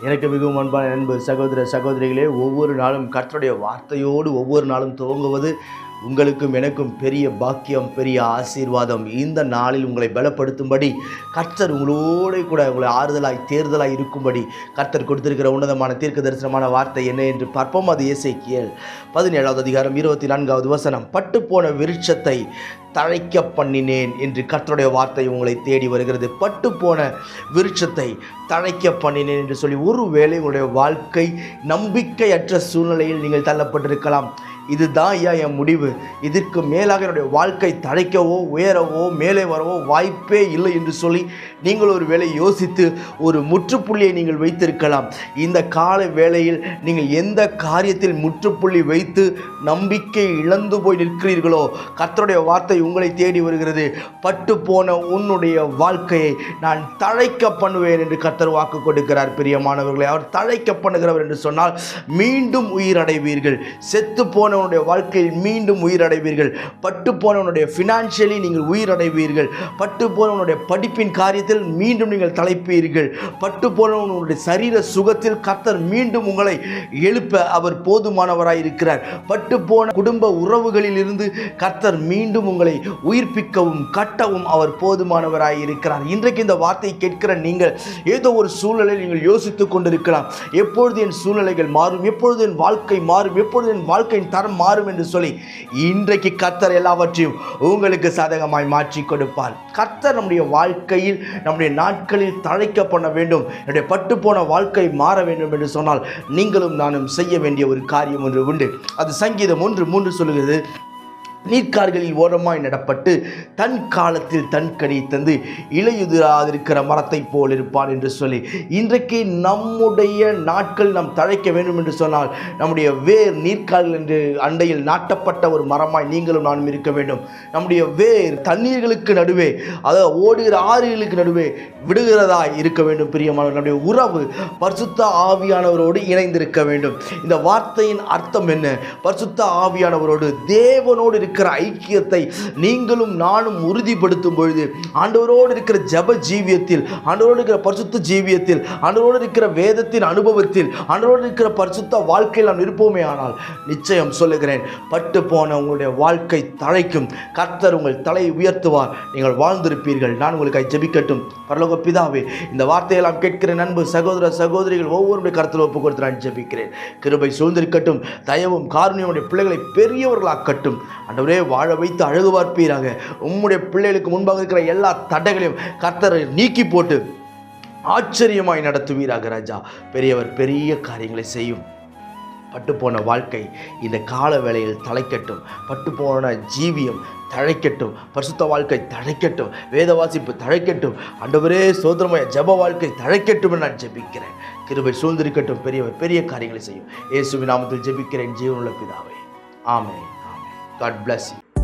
எனக்கு மிகவும் அன்பான நண்பர் சகோதர சகோதரிகளே ஒவ்வொரு நாளும் கர்த்தருடைய வார்த்தையோடு ஒவ்வொரு நாளும் துவங்குவது உங்களுக்கும் எனக்கும் பெரிய பாக்கியம் பெரிய ஆசீர்வாதம். இந்த நாளில் உங்களை பலப்படுத்தும்படி கர்த்தர் உங்களோடு கூட உங்களை ஆறுதலாய் தேர்தலாய் இருக்கும்படி கர்த்தர் கொடுத்திருக்கிற உன்னதமான தீர்க்க தரிசனமான வார்த்தை என்ன என்று பார்ப்போம். அது இயேசைக்கியல் பதினேழாவது அதிகாரம் இருபத்தி நான்காவது வசனம். பட்டுப்போன விருட்சத்தை தழைக்க பண்ணினேன் என்று கர்த்தருடைய வார்த்தை உங்களை தேடி வருகிறது. பட்டு போன விருட்சத்தை தழைக்க பண்ணினேன் என்று சொல்லி ஒருவேளை உங்களுடைய வாழ்க்கை நம்பிக்கையற்ற சூழ்நிலையில் நீங்கள் தள்ளப்பட்டிருக்கலாம். இதுதான் ஐயா என் முடிவு. இதற்கு மேலாக என்னுடைய வாழ்க்கை தழைக்கவோ உயரவோ மேலே வரவோ வாய்ப்பே இல்லை என்று சொல்லி நீங்கள் ஒரு வேலை யோசித்து ஒரு முற்றுப்புள்ளியை நீங்கள் வைத்திருக்கலாம். இந்த கால வேளையில் நீங்கள் எந்த காரியத்தில் முற்றுப்புள்ளி வைத்து நம்பிக்கை இழந்து போய் நிற்கிறீர்களோ கர்த்தருடைய வார்த்தை உங்களை தேடி வருகிறது. பட்டு போன உன்னுடைய வாழ்க்கையை நான் தழைக்க பண்ணுவேன் என்று கர்த்தர் வாக்கு கொடுக்கிறார். பிரியமானவர்களை அவர் தழைக்க பண்ணுகிறவர் என்று சொன்னால் மீண்டும் உயிரடைவீர்கள் செத்து போனவனுடைய வாழ்க்கையில் மீண்டும் உயிரடைவீர்கள். பட்டு போனவனுடைய ஃபினான்ஷியலி நீங்கள் உயிரடைவீர்கள். பட்டு போனவனுடைய படிப்பின் காரியத்தில் மீண்டும் நீங்கள் தலைப்பீர்கள். பட்டு போனவனுடைய சரீர சுகத்தில் கர்த்தர் மீண்டும் உங்களை எழுப்ப அவர் போதுமானவராய் இருக்கிறார். பட்டு போன குடும்ப உறவுகளில் இருந்து கர்த்தர் மீண்டும் உங்களை உயிர்ப்பிக்கவும் கட்டவும் அவர் போதுமானவராய் இருக்கிறார். இன்றைக்கு இந்த வார்த்தையை கேட்கிற நீங்கள் ஏதோ ஒரு சூழ்நிலையில் நீங்கள் யோசித்துக் கொண்டிருக்கலாம். எப்பொழுது என் சூழ்நிலைகள் மாறும்? எப்பொழுது என் வாழ்க்கை மாறும்? எப்பொழுது என் வாழ்க்கையின் தரம் மாறும் என்று சொல்லி இன்றைக்கு கர்த்தர் எல்லாவற்றையும் உங்களுக்கு சாதகமாய் மாற்றி கொடுப்பார். கர்த்தர் நம்முடைய வாழ்க்கையில் நம்முடைய நாட்களில் தழைக்க பண்ண வேண்டும். என்னுடைய பட்டு போன வாழ்க்கை மாற வேண்டும் என்று சொன்னால் நீங்களும் நானும் செய்ய வேண்டிய ஒரு காரியம் ஒன்று உண்டு. அது சங்கீதம் ஒன்று மூன்று சொல்லுகிறது நீர்க்கார்களில் ஓரமாய் நடப்பட்டு தன் காலத்தில் தன் கனி தந்து இலையுதிராதிருக்கிற மரத்தை போல் இருப்பான் என்று சொல்லி இன்றைக்கு நம்முடைய நாட்கள் நாம் தழைக்க வேண்டும் என்று சொன்னால் நம்முடைய வேர் நீர்க்கால்கள் என்று அண்டையில் நாட்டப்பட்ட ஒரு மரமாய் நீங்களும் நானும் இருக்க வேண்டும். நம்முடைய வேர் தண்ணீர்களுக்கு நடுவே அதாவது ஓடுகிற ஆறுகளுக்கு நடுவே விடுகிறதா இருக்க வேண்டும் பிரியமான நம்முடைய உறவு பரிசுத்த ஆவியானவரோடு இணைந்திருக்க வேண்டும். இந்த வார்த்தையின் அர்த்தம் என்ன? பரிசுத்த ஆவியானவரோடு தேவனோடு இருக்கிற ஐக்கியத்தை நீங்களும் நானும் உறுதிப்படுத்தும் பொழுது ஆண்டவரோடு இருக்கிற ஜப ஜீவியத்தில் ஆண்டவரோடு இருக்கிற பரிசுத்த ஜீவியத்தில் ஆண்டவரோடு இருக்கிற வேதத்தின் அனுபவத்தில் ஆண்டவரோடு இருக்கிற பரிசுத்த வாழ்க்கையில் நாம் இருப்போமே ஆனால் நிச்சயம் சொல்லுகிறேன் பட்டு போன உங்களுடைய வாழ்க்கை தழைக்கும். கர்த்தர் உங்கள் தலையை உயர்த்துவார். நீங்கள் வாழ்ந்திருப்பீர்கள். நான் உங்களுக்கு ஜெபிக்கட்டும். பரலோக பிதாவே இந்த வார்த்தையெல்லாம் கேட்கிற நண்பு சகோதர சகோதரிகள் ஒவ்வொருடைய கருத்தில் ஒப்பு கொடுத்து நான் ஜெபிக்கிறேன். கிருபை சூழ்ந்திருக்கட்டும். தயவும் காரணியுடைய பிள்ளைகளை பெரியவர்களாக்கட்டும். ஆண்டவரே வாழ வைத்து அழகு பார்ப்பீராக உம்முடைய பிள்ளைகளுக்கு முன்பாக இருக்கிற எல்லா தடைகளையும் கர்த்தரை நீக்கி போட்டு ஆச்சரியமாய் நடத்துவீராக ராஜா. பெரியவர் பெரிய காரியங்களை செய்யும். பட்டுப்போன வாழ்க்கை இந்த கால வேளையில் தலைக்கட்டும். பட்டுப்போன ஜீவியம் தழைக்கட்டும். பரிசுத்த வாழ்க்கை தழைக்கட்டும். வேத வாசிப்பு தழைக்கட்டும். அண்டவரே சோதரமய ஜப வாழ்க்கை தழைக்கட்டும் என்று நான் ஜெபிக்கிறேன். கிருபை சூழ்ந்திருக்கட்டும். பெரியவர் பெரிய காரியங்களை செய்யும். இயேசுவின் நாமத்தில் ஜெபிக்கிறேன் ஜீவனுள்ள பிதாவை. ஆமே God bless you.